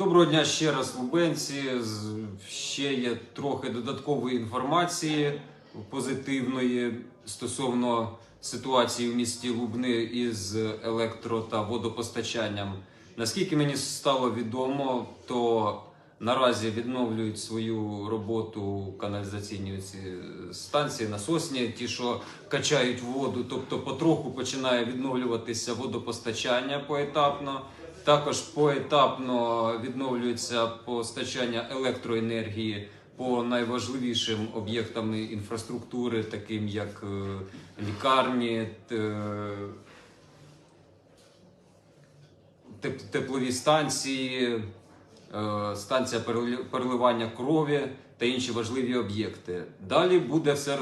Доброго дня ще раз, лубенці. Ще є трохи додаткової інформації позитивної стосовно ситуації в місті Лубни із електро та водопостачанням. Наскільки мені стало відомо, то наразі відновлюють свою роботу каналізаційні ці станції, насосні, ті, що качають воду, тобто потроху починає відновлюватися водопостачання поетапно. Також поетапно відновлюється постачання електроенергії по найважливішим об'єктам інфраструктури, таким як е, лікарні, теплові станції, е, станція переливання крові та інші важливі об'єкти. Далі буде все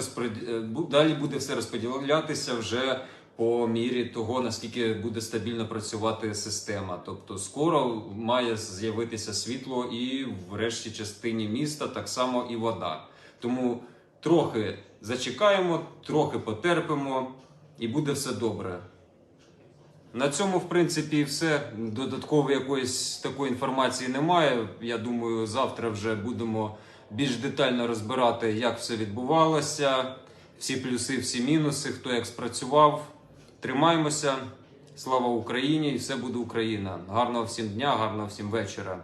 е, розподілятися вже по мірі того, наскільки буде стабільно працювати система. Тобто скоро має з'явитися світло і в решті частині міста, так само і вода. Тому трохи зачекаємо, трохи потерпимо, і буде все добре. На цьому, в принципі, все. Додаткової якоїсь такої інформації немає. Я думаю, завтра вже будемо більш детально розбирати, як все відбувалося, всі плюси, всі мінуси, хто як спрацював. Тримаємося. Слава Україні! І все буде Україна! Гарного всім дня, гарного всім вечора.